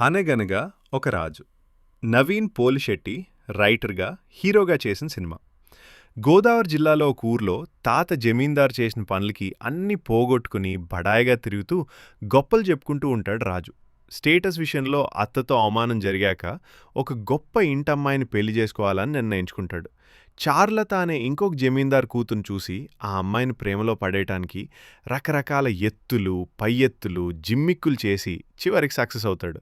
అనగనగా ఒక రాజు. నవీన్ పోలిశెట్టి రైటర్గా హీరోగా చేసిన సినిమా. గోదావరి జిల్లాలో ఒక ఊర్లో తాత జమీందారు చేసిన పనులకి అన్నీ పోగొట్టుకుని బడాయిగా తిరుగుతూ గొప్పలు చెప్పుకుంటూ ఉంటాడు రాజు. స్టేటస్ విషయంలో అత్తతో అవమానం జరిగాక ఒక గొప్ప ఇంటమ్మాయిని పెళ్ళి చేసుకోవాలని నిర్ణయించుకుంటాడు. చార్లత అనే ఇంకొక జమీందార్ కూతురు చూసి ఆ అమ్మాయిని ప్రేమలో పడేయటానికి రకరకాల ఎత్తులు పై ఎత్తులు జిమ్మిక్కులు చేసి చివరికి సక్సెస్ అవుతాడు.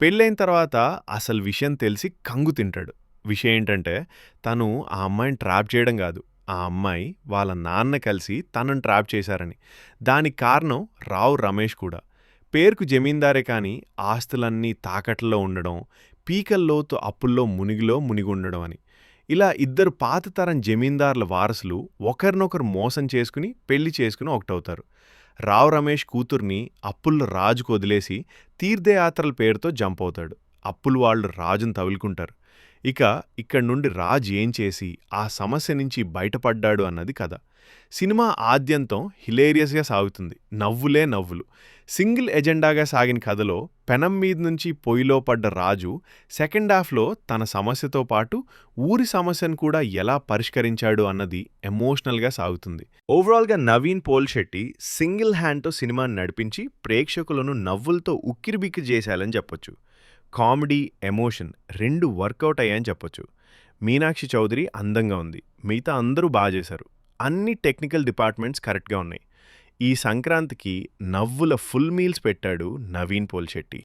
పెళ్ళైన తర్వాత అసలు విషయం తెలిసి కంగు తింటాడు. విషయం ఏంటంటే తను ఆ అమ్మాయిని ట్రాప్ చేయడం కాదు. ఆ అమ్మాయి వాళ్ళ నాన్న కలిసి తనను ట్రాప్ చేశారని. దానికి కారణం రావు రమేష్ కూడా. పేరుకు జమీందారే కానీ ఆస్తులన్నీ తాకట్లో ఉండడం పీకల్లోతు అప్పుల్లో మునిగిలో మునిగి ఉండడం అని. ఇలా ఇద్దరు పాత తరం జమీందారుల వారసులు ఒకరినొకరు మోసం చేసుకుని పెళ్ళి చేసుకుని ఒకటవుతారు. రావు రమేష్ కూతుర్ని అప్పుల్లో రాజుకు వదిలేసి తీర్థయాత్రల పేరుతో జంప్ అవుతాడు. అప్పులు వాళ్ళు రాజును తగులుకుంటారు. ఇక ఇక్కడి నుండి రాజ్ ఏం చేసి ఆ సమస్య నుంచి బయటపడ్డాడు అన్నది కథ. సినిమా ఆద్యంతం హిలేరియస్గా సాగుతుంది. నవ్వులే నవ్వులు. సింగిల్ ఎజెండాగా సాగిన కథలో పెనం మీద నుంచి పొయ్యిలో పడ్డ రాజు సెకండ్ హాఫ్లో తన సమస్యతో పాటు ఊరి సమస్యను కూడా ఎలా పరిష్కరించాడు అన్నది ఎమోషనల్గా సాగుతుంది. ఓవరాల్గా నవీన్ పోల్ శెట్టి సింగిల్ హ్యాండ్తో సినిమాని నడిపించి ప్రేక్షకులను నవ్వులతో ఉక్కిరిబిక్కి చేశాలని చెప్పొచ్చు. కామెడీ ఎమోషన్ రెండు వర్కౌట్ అయ్యాయని చెప్పొచ్చు. మీనాక్షి చౌదరి అందంగా ఉంది. మిగతా అందరూ బాగా చేశారు. అన్ని టెక్నికల్ డిపార్ట్మెంట్స్ కరెక్ట్గా ఉన్నాయి. ఈ సంక్రాంతికి నవ్వుల ఫుల్ మీల్స్ పెట్టాడు నవీన్ పోల్శెట్టి.